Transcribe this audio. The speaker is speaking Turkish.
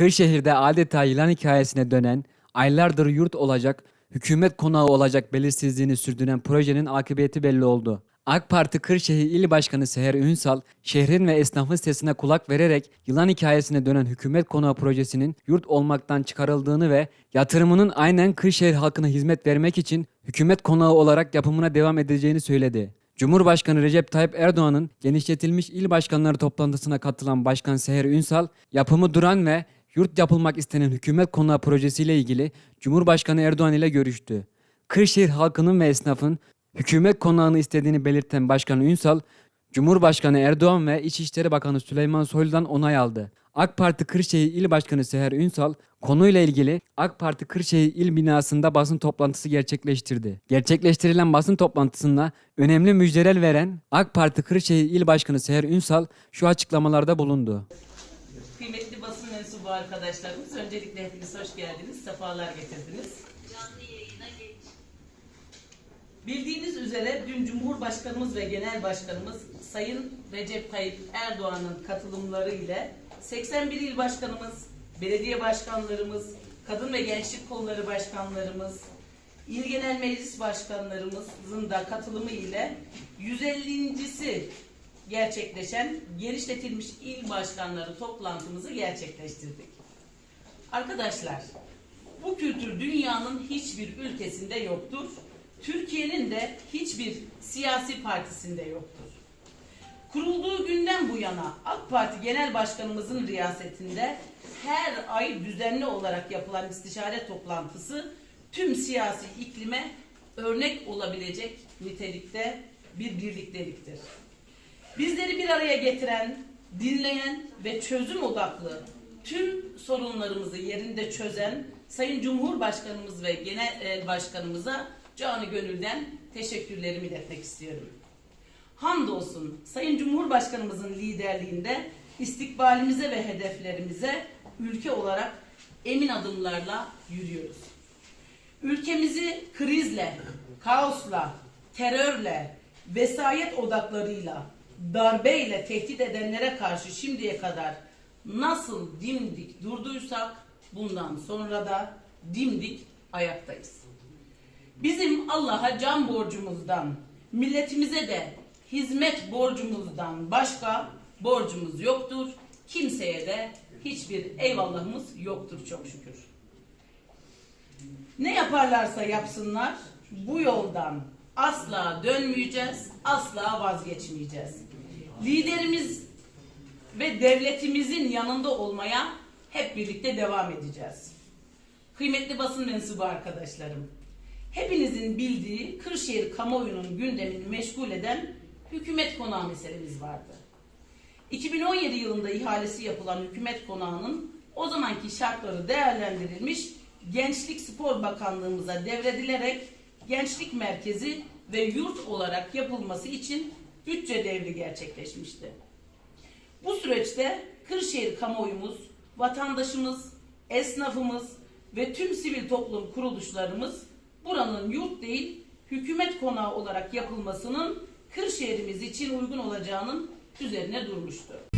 Kırşehir'de adeta yılan hikayesine dönen, aylardır yurt olacak, hükümet konağı olacak belirsizliğini sürdüren projenin akıbeti belli oldu. AK Parti Kırşehir İl Başkanı Seher Ünsal, şehrin ve esnafın sesine kulak vererek yılan hikayesine dönen hükümet konağı projesinin yurt olmaktan çıkarıldığını ve yatırımının aynen Kırşehir halkına hizmet vermek için hükümet konağı olarak yapımına devam edeceğini söyledi. Cumhurbaşkanı Recep Tayyip Erdoğan'ın genişletilmiş il başkanları toplantısına katılan Başkan Seher Ünsal, yapımı duran ve yurt yapılmak istenen hükümet konağı projesiyle ilgili Cumhurbaşkanı Erdoğan ile görüştü. Kırşehir halkının ve esnafın hükümet konağını istediğini belirten Başkan Ünsal, Cumhurbaşkanı Erdoğan ve İçişleri Bakanı Süleyman Soylu'dan onay aldı. AK Parti Kırşehir İl Başkanı Seher Ünsal konuyla ilgili AK Parti Kırşehir İl binasında basın toplantısı gerçekleştirdi. Gerçekleştirilen basın toplantısında önemli müjdeler veren AK Parti Kırşehir İl Başkanı Seher Ünsal şu açıklamalarda bulundu. Mensubu arkadaşlarımız, öncelikle hepiniz hoş geldiniz, sefalar getirdiniz. Bildiğiniz üzere dün Cumhurbaşkanımız ve Genel Başkanımız Sayın Recep Tayyip Erdoğan'ın katılımları ile 81 il başkanımız, belediye başkanlarımız, kadın ve gençlik kolları başkanlarımız, il genel meclis başkanlarımızın da katılımı ile 150.si gerçekleşen genişletilmiş il başkanları toplantımızı gerçekleştirdik. Arkadaşlar, bu kültür dünyanın hiçbir ülkesinde yoktur. Türkiye'nin de hiçbir siyasi partisinde yoktur. Kurulduğu günden bu yana AK Parti Genel Başkanımızın riyasetinde her ay düzenli olarak yapılan istişare toplantısı tüm siyasi iklime örnek olabilecek nitelikte bir birlikteliktir. Bizleri bir araya getiren, dinleyen ve çözüm odaklı tüm sorunlarımızı yerinde çözen Sayın Cumhurbaşkanımız ve Genel Başkanımıza canı gönülden teşekkürlerimi iletmek istiyorum. Hamdolsun Sayın Cumhurbaşkanımızın liderliğinde istikbalimize ve hedeflerimize ülke olarak emin adımlarla yürüyoruz. Ülkemizi krizle, kaosla, terörle, vesayet odaklarıyla, darbeyle tehdit edenlere karşı şimdiye kadar nasıl dimdik durduysak bundan sonra da dimdik ayaktayız. Bizim Allah'a can borcumuzdan, milletimize de hizmet borcumuzdan başka borcumuz yoktur. Kimseye de hiçbir eyvallahımız yoktur çok şükür. Ne yaparlarsa yapsınlar bu yoldan asla dönmeyeceğiz, asla vazgeçmeyeceğiz. Liderimiz ve devletimizin yanında olmaya hep birlikte devam edeceğiz. Kıymetli basın mensubu arkadaşlarım, hepinizin bildiği Kırşehir kamuoyunun gündemini meşgul eden hükümet konağı meselemiz vardı. 2017 yılında ihalesi yapılan hükümet konağının o zamanki şartları değerlendirilmiş Gençlik Spor Bakanlığımıza devredilerek gençlik merkezi ve yurt olarak yapılması için bütçe devri gerçekleşmişti. Bu süreçte Kırşehir kamuoyumuz, vatandaşımız, esnafımız ve tüm sivil toplum kuruluşlarımız buranın yurt değil hükümet konağı olarak yapılmasının Kırşehirimiz için uygun olacağının üzerine durmuştu.